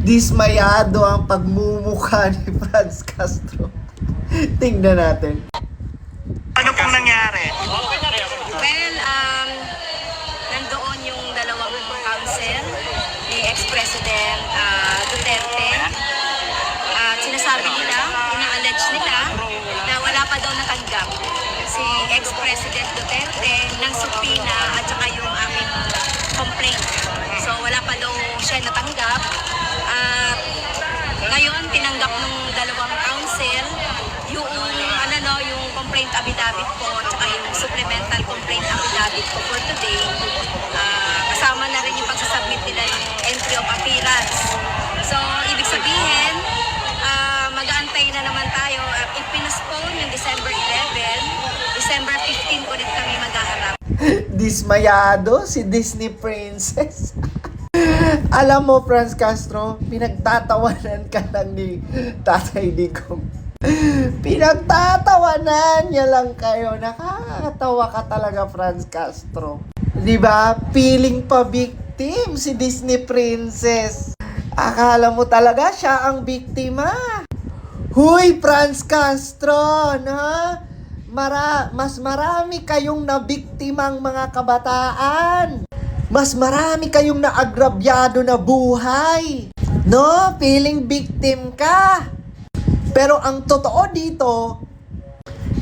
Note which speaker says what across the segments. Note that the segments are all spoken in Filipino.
Speaker 1: Dismayado ang pagmumukha ni Franz Castro. Tingnan natin.
Speaker 2: Ano pong nangyari?
Speaker 3: Well, um, nandoon yung dalawang council ni ex-president ah, Duterte. At sinasabi nila, ina-allege nila na wala pa daw natanggap si ex-president Duterte ng subpoena at saka yung aming complaint. So wala pa daw siya natanggap. At ngayon, tinanggap ng dalawang council yung ano no, yung complaint affidavit ko at yung supplemental complaint affidavit ko for today. Ah, kasama na rin yung pagsasubmit nila ng entry of appearance. So, ibig sabihin, ah, mag-aantay na naman tayo. Uh, ipinaspone yung December 11, December 15 ulit kami maghaharap.
Speaker 1: Dismayado si Disney Princess. Alam mo, Franz Castro, pinagtatawanan ka lang ni Tatay Digong. Pinagtatawanan niya lang kayo. Nakakatawa ka talaga, Franz Castro. Di ba? Feeling pa victim si Disney Princess. Akala mo talaga siya ang biktima. Huy, Franz Castro, no? Mara, mas marami kayong nabiktimang mga kabataan. Mas marami kayong naagrabyado na buhay. No? Feeling victim ka. Pero ang totoo dito,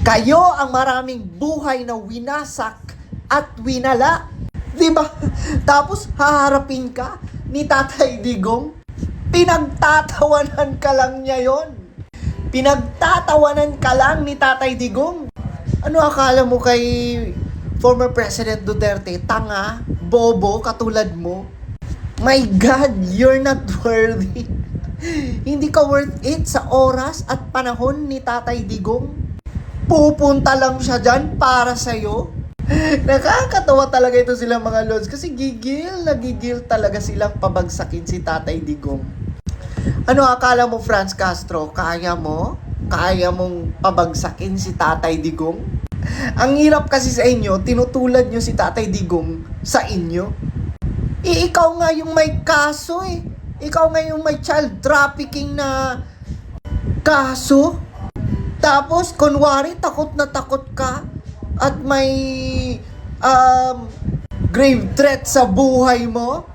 Speaker 1: kayo ang maraming buhay na winasak at winala. Di ba? Tapos haharapin ka ni Tatay Digong. Pinagtatawanan ka lang niya yon. Pinagtatawanan ka lang ni Tatay Digong. Ano akala mo kay former President Duterte? Tanga? Bobo? Katulad mo? My God, you're not worthy. Hindi ka worth it sa oras at panahon ni Tatay Digong. Pupunta lang siya dyan para sa'yo. Nakakatawa talaga ito silang mga lods kasi gigil, nagigil talaga silang pabagsakin si Tatay Digong. Ano akala mo, Franz Castro? Kaya mo? Kaya mong pabagsakin si Tatay Digong? Ang hirap kasi sa inyo, tinutulad nyo si Tatay Digong sa inyo. Eh, ikaw nga yung may kaso eh. Ikaw nga yung may child trafficking na kaso. Tapos, kunwari, takot na takot ka at may um, grave threat sa buhay mo.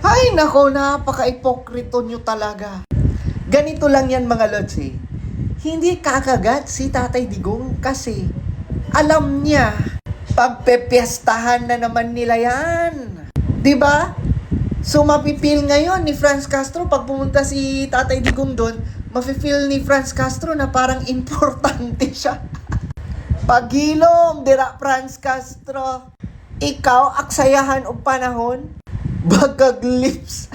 Speaker 1: Ay, nako, napaka-ipokrito nyo talaga. Ganito lang yan mga lods eh. Hindi kakagat si Tatay Digong kasi alam niya pagpepiestahan na naman nila yan. 'Di ba? So mapipil ngayon ni Franz Castro pag pumunta si Tatay Digong doon, mapipil ni Franz Castro na parang importante siya. Paghilom, dira Franz Castro. Ikaw, aksayahan og panahon, bagag lips.